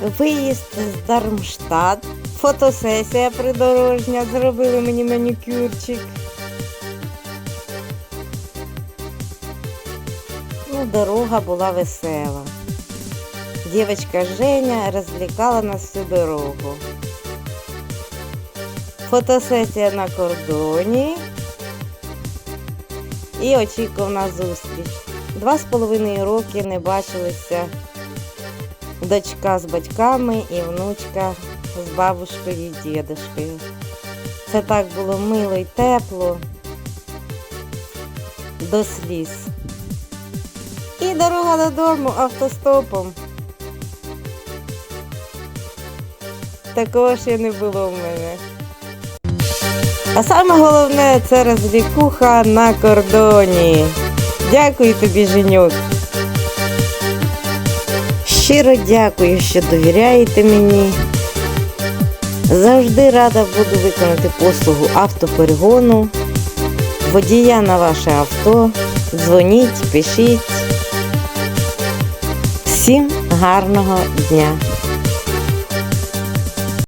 Виїзд з Дармштадт, фотосесія придорожня, зробили мені манікюрчик. Ну, дорога була весела. Дівчинка Женя розвлікала нас всю дорогу. Фотосесія на кордоні. І очікувана зустріч. Два з половиною роки не бачилися дочка з батьками і внучка з бабушкою і дідушкою. Це так було мило і тепло до сліз. І дорога додому автостопом. Такого ще не було в мене. А саме головне це розвлікуха на кордоні. Дякую тобі, Женюк. Щиро дякую, що довіряєте мені. Завжди рада буду виконати послугу автоперегону, водія на ваше авто. Дзвоніть, пишіть. Всім гарного дня!